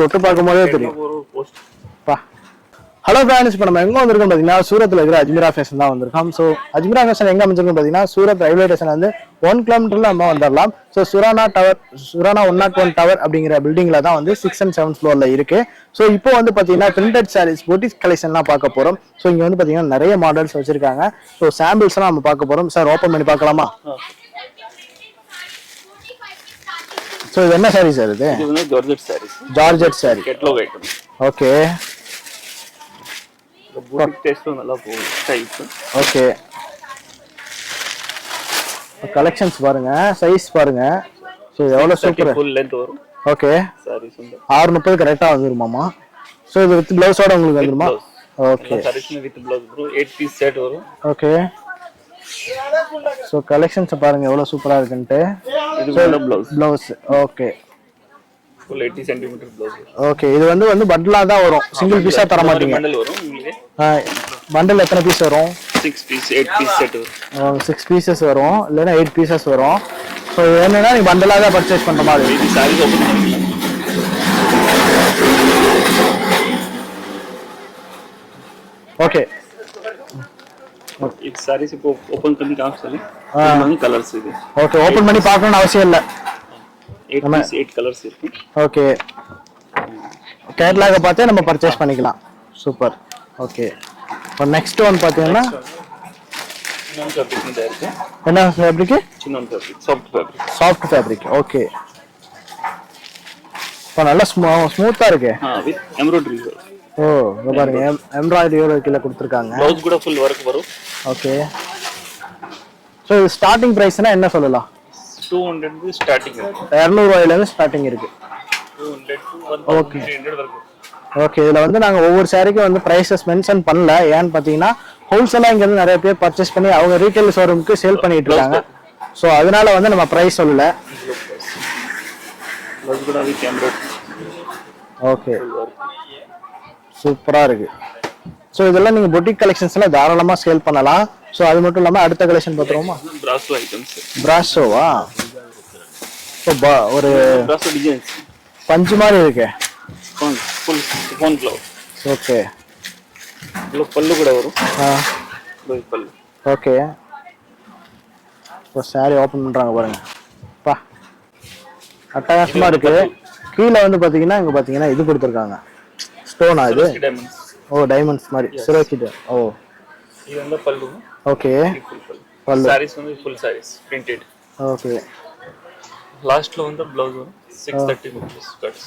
தொட்டு பார்க்கும் போதே தெரியும். ஹலோ ஃப்ரெண்ட்ஸ் இப்போ நம்ம எங்கே வந்திருக்கோம் பார்த்தீங்கன்னா சூரத்தில் இருக்கிற அஜ்மீரா ஃபேஷன் தான் வந்திருக்கோம். ஸோ அஜ்மீரா ஃபேஷன் எங்கே அமைச்சிருக்கோம் பார்த்தீங்கன்னா சூரத் ரயில்வே ஸ்டேஷன் வந்து ஒன் கிலோமீட்டரில் நம்ம வந்துடலாம் so Surana tower Surana one nought one tower அப்படிங்கிற பில்டிங்கில் தான் வந்து சிக்ஸ் அண்ட் செவன் ஃப்ளோரில் இருக்கு. ஸோ இப்போ வந்து பார்த்தீங்கன்னா பிரிண்டட் சாரீஸ் பொட்டிக் கலெக்ஷன்லாம் பார்க்க போகிறோம் ஸோ இங்கே வந்து பார்த்தீங்கன்னா நிறைய மாடல்ஸ் வச்சிருக்காங்க. ஸோ சாம்பிள்ஸ்லாம் நம்ம பார்க்க போகிறோம் சார் ஓப்பன் பண்ணி பார்க்கலாமா? ஸோ இது என்ன சாரி சார் இது? இது வந்து georgette saris georgette sari catalogue item okay boutique டேஸ்ட்டும் நல்லா போகும் டைப் ஓகே கலெக்ஷன்ஸ் பாருங்க சைஸ் பாருங்க. ஸோ எவ்வளோ சூப்பர் ஃபுல் லென்த் வரும். ஓகே வந்து. ஆறு முப்பது கரெக்டாக வந்துருமாமா ஸோ இது வித் ப்ளவுஸோட உங்களுக்கு வந்துருமா. ஓகே வித் ப்ளவுஸ் வரும் எயிட் பீஸ் செட் வரும். ஓகே ஸோ கலெக்ஷன்ஸை பாருங்க எவ்வளோ சூப்பராக இருக்குன்ட்டு. Blouse okay full eighty centimetre blouse okay இது வந்து வந்து பண்டலாக தான் வரும். சிங்கிள் பீஸாக தர மாட்டீங்க வரும் பண்டல் எத்தனை பீஸ் வரும்? Six piece eight piece set வரும். சிக்ஸ் பீசஸ் வரும். இல்லைன்னா எயிட் பீசஸ் வரும். ஸோ என்னன்னா நீங்கள் பண்டலாக தான் பர்ச்சேஸ் பண்ணுற மாதிரி இது சாரீஸ் ஓப்பன் பண்ணிக்கலாம் ஓகே இது சாரீஸ் இப்போ ஓப்பன் பண்ணி இது வந்து கலர்ஸ் இது ஓகே ஓப்பன் பண்ணி பார்க்கணும்னு அவசியம் இல்லை எயிட் பீஸ் எயிட் கலர்ஸ் இருக்கு ஓகே கேட்லாக பார்த்தே நம்ம பர்ச்சேஸ் பண்ணிக்கலாம் சூப்பர் ஓகே இப்போ நெக்ஸ்ட் ஒன் பார்த்தீங்கன்னா என்ன fabric soft fabric soft fabric okay இப்போ நல்லா ஸ்மூ ஸ்மூத்தாக இருக்கு வித் எம்ப்ராய்டரி ஓ இங்க பாருங்க. எம்ப்ராய்டரியோட கீழே கொடுத்துருக்காங்க. ப்ளவுஸ் கூட ஃபுல் ஒர்க் வரும். ஓகே ஸோ இது ஸ்டார்டிங் ப்ரைஸ்னா என்ன சொல்லலாம்? டூ ஹண்ட்ரட் ஸ்டார்டிங் இரநூறுவாயிலேருந்து ஸ்டார்டிங் இருக்கு. வரைக்கும். ஓகே இதில் வந்து நாங்கள் ஒவ்வொரு சாரிக்கும் வந்து ப்ரைஸஸ் மென்ஷன் பண்ணல. ஏன்னு பார்த்தீங்கன்னா ஹோல்சேலாக இங்கேருந்து நிறைய பேர் பர்ச்சேஸ் பண்ணி அவங்க ரீட்டைல் ஷோரூமுக்கு சேல் பண்ணிட்டு இருக்காங்க. ஸோ அதனால வந்து நம்ம ப்ரைஸ் சொல்லல. ஓகே சூப்பராக இருக்கு. ஸோ இதெல்லாம் நீங்கள் பொட்டிக் கலெக்ஷன்ஸ்லாம் தாராளமாக சேல் பண்ணலாம். ஸோ அது மட்டும் இல்லாமல் அடுத்த கலெக்ஷன் பார்த்துருவோமா? பிராசோ ஐட்டம்ஸ் பிராஷோவா ஸோ பா ஒரு பிராசோ டிசைன்ஸ் பஞ்சு மாதிரி இருக்கு. Full phone okay. பல்லு கூட வரும். ஆ. பல்லு. ஓகே. இப்போ சாரி ஓப்பன் பண்ணுறாங்க பாருங்க. பா. அட்டகாசமாக இருக்கு. கீழே வந்து பார்த்தீங்கன்னா இங்கே பார்த்தீங்கன்னா இது கொடுத்துருக்காங்க. ஸ்டோனா இது டைமண்ட்ஸ் ஓ டைமண்ட்ஸ் மாதிரி சுரோக்கி ஓ இது வந்து பல்லு ஓகே பல்லு சாரீஸ் வந்து ஃபுல் சாரீஸ் பிரிண்டட் ஓகே லாஸ்ட்ல வந்து ப்ளவுஸ் வரும் six thirty rupees cuts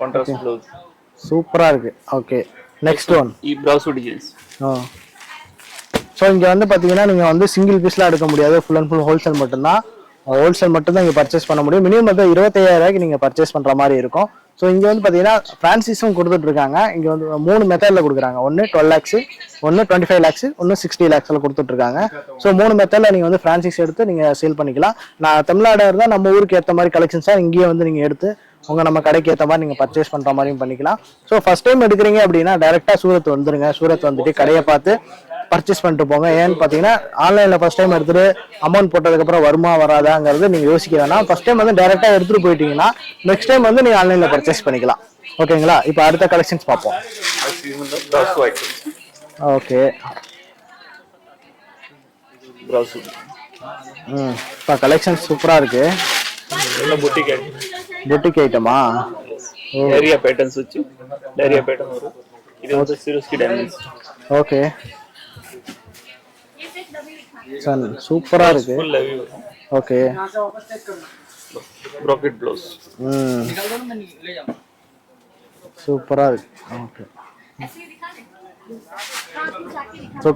contrast blouse சூப்பரா இருக்கு ஓகே நெக்ஸ்ட் ஒன் இ ப்ரௌசு டிசைன்ஸ் ஆ ஸோ இங்கே வந்து பார்த்தீங்கன்னா நீங்கள் வந்து சிங்கிள் பீஸ்லாம் எடுக்க முடியாது ஃபுல் அண்ட் ஃபுல் ஹோல்சேல் மட்டும்தான் ஹோல்சேல் மட்டும் தான் இங்கே பர்ச்சேஸ் பண்ண முடியும். மினிமம் வந்து இருபத்தையாயிரம் நீங்கள் பர்ச்சேஸ் பண்ணுற மாதிரி இருக்கும். ஸோ இங்கே வந்து பார்த்தீங்கன்னா ஃப்ரான்சிஸும் கொடுத்துட்டு இருக்காங்க. இங்கே வந்து மூணு மெத்தடில் கொடுக்குறாங்க. ஒன்று டுவெல் லேக்ஸ் ஒன்று டுவெண்ட்டி ஃபைவ் லேக்ஸ் ஒன்று சிக்ஸ்டி லேக்ஸில் கொடுத்துட்டு இருக்காங்க. ஸோ மூணு மெத்தடில் நீங்கள் வந்து ஃப்ரான்சிஸ் எடுத்து நீங்கள் சேல் பண்ணிக்கலாம். நான் தமிழ்நாடு இருந்தால் நம்ம ஊருக்கு ஏற்ற மாதிரி கலெக்ஷன்ஸாக இங்கேயே வந்து நீங்கள் எடுத்து உங்கள் நம்ம கடைக்கு ஏற்ற மாதிரி நீங்கள் பர்ச்சேஸ் பண்ணுற மாதிரியும் பண்ணிக்கலாம். ஸோ ஃபர்ஸ்ட் டைம் எடுக்கிறீங்க அப்படின்னா டேரெக்டாக சூரத் வந்துருங்க. சூரத் வந்துட்டு கடையை பார்த்து பர்ச்சேஸ் பண்ணிட்டு போங்க. ஏன்னு பார்த்தீங்கன்னா ஆன்லைனில் ஃபர்ஸ்ட் டைம் எடுத்துகிட்டு அமௌண்ட் போட்டதுக்கப்புறம் வருமா வராதாங்கிறது நீங்கள் யோசிக்க வேணாம். ஃபஸ்ட் டைம் வந்து டேரெக்டாக எடுத்துகிட்டு போயிட்டீங்கன்னா நெக்ஸ்ட் டைம் வந்து நீங்கள் ஆன்லைனில் பர்ச்சேஸ் பண்ணிக்கலாம். ஓகேங்களா இப்போ அடுத்த கலெக்ஷன்ஸ் பார்ப்போம். ஓகே ம் இப்போ கலெக்ஷன் சூப்பராக இருக்கு. புட்டிக் ஐட்டமா ஏரியா பேட்டர்ன்ஸ் வச்சு ஏரியா பேட்டர்ன் வரும். இது வந்து சிறுஸ்கி டைமண்ட்ஸ் ஓகே சன் சூப்பராக இருக்கு. ஓகே ப்ராக்கெட் ப்ளவுஸ் ம். சூப்பராக இருக்கு. ஓகே ஸோ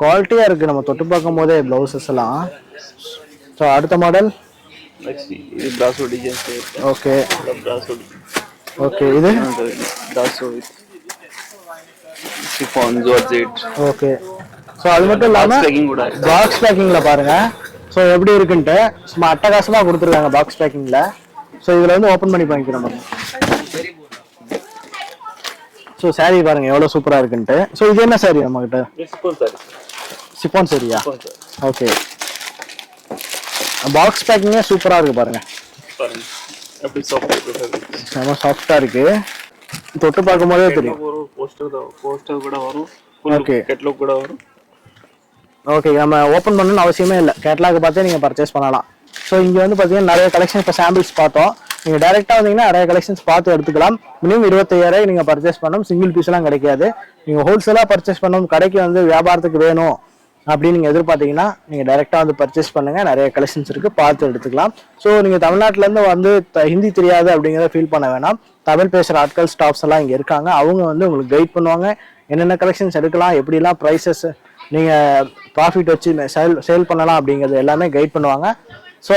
குவாலிட்டியாக இருக்குது நம்ம தொட்டு பார்க்கும் போதே ப்ளவுசஸ் எல்லாம். ஸோ அடுத்த மாடல் இது ஓகே ஓகே இது? Brasso chiffon georgette okay so அது மட்டும் இல்லாமல் பாக்ஸ் பேக்கிங்கில் பாருங்கள் ஸோ எப்படி இருக்குன்ட்டு சும்மா அட்டகாசமாக கொடுத்துருக்காங்க பாக்ஸ் பேக்கிங்கில் ஸோ இதில் வந்து ஓப்பன் பண்ணி பண்ணிக்கிறோம் ஸோ சாரீ பாருங்க எவ்வளோ சூப்பராக இருக்குன்ட்டு. ஸோ இது என்ன சாரீ நம்மகிட்ட? சிப்பான் சாரியா ஓகே பாக்ஸ் பேக்கிங்கே சூப்பராக இருக்கு பாருங்க. செம சாஃப்டாக இருக்கு. தொட்டு பார்க்கும் போதே தெரியும். போஸ்டர் போஸ்டர் கூட வரும் ஓகே கெட்லாக் கூட வரும். ஓகே நம்ம ஓப்பன் பண்ணணும்னு அவசியமே இல்லை. கேட்லாக் பார்த்தே நீங்கள் பர்ச்சேஸ் பண்ணலாம். ஸோ இங்கே வந்து பார்த்தீங்கன்னா நிறைய கலெக்ஷன் இப்போ சாம்பிள்ஸ் பார்த்தோம். நீங்கள் டேரெக்டாக வந்தீங்கன்னா நிறைய கலெக்ஷன்ஸ் பார்த்து எடுத்துக்கலாம். மினிமம் இருபத்தையாயிரம் நீங்கள் பர்ச்சேஸ் பண்ணணும். சிங்கிள் பீஸ்லாம் கிடைக்காது. நீங்கள் ஹோல்சேலாக பர்ச்சேஸ் பண்ணணும். கடைக்கு வந்து வியாபாரத்துக்கு வேணும் அப்படின்னு நீங்கள் எதிர்பார்த்தீங்கன்னா நீங்கள் டேரெக்டாக வந்து பர்ச்சேஸ் பண்ணுங்கள் நிறைய கலெக்ஷன்ஸ் இருக்குது பார்த்து எடுத்துக்கலாம். ஸோ நீங்கள் தமிழ்நாட்டிலேருந்து வந்து த- ஹிந்தி தெரியாது அப்படிங்கிறத ஃபீல் பண்ண வேணாம். தமிழ் பேசுகிற ஆட்கள் ஸ்டாஃப்ஸ் எல்லாம் இங்கே இருக்காங்க. அவங்க வந்து உங்களுக்கு கைட் பண்ணுவாங்க. என்னென்ன கலெக்ஷன்ஸ் எடுக்கலாம் எப்படிலாம் ப்ரைஸஸ் நீங்கள் ப்ராஃபிட் வச்சு செல் சேல் பண்ணலாம் அப்படிங்கிறது எல்லாமே கைட் பண்ணுவாங்க. ஸோ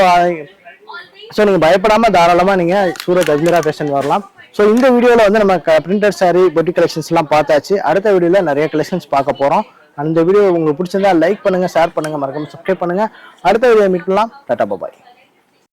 ஸோ நீங்கள் பயப்படாமல் தாராளமாக நீங்கள் சூரத் அஜ்மீரா ஃபேஷன் வரலாம். ஸோ இந்த வீடியோவில் வந்து நம்ம பிரிண்டட் saree பொட்டி கலெக்ஷன்ஸ்லாம் பார்த்தாச்சு. அடுத்த வீடியோவில் நிறைய கலெக்ஷன்ஸ் பார்க்க போகிறோம் அந்த வீடியோ உங்களுக்கு பிடிச்சிருந்தா லைக் பண்ணுங்கள் ஷேர் பண்ணுங்கள் மறக்காமல் சப்ஸ்கிரைப் பண்ணுங்கள் அடுத்த வீடியோ மீட் பண்ணலாம். Tata bye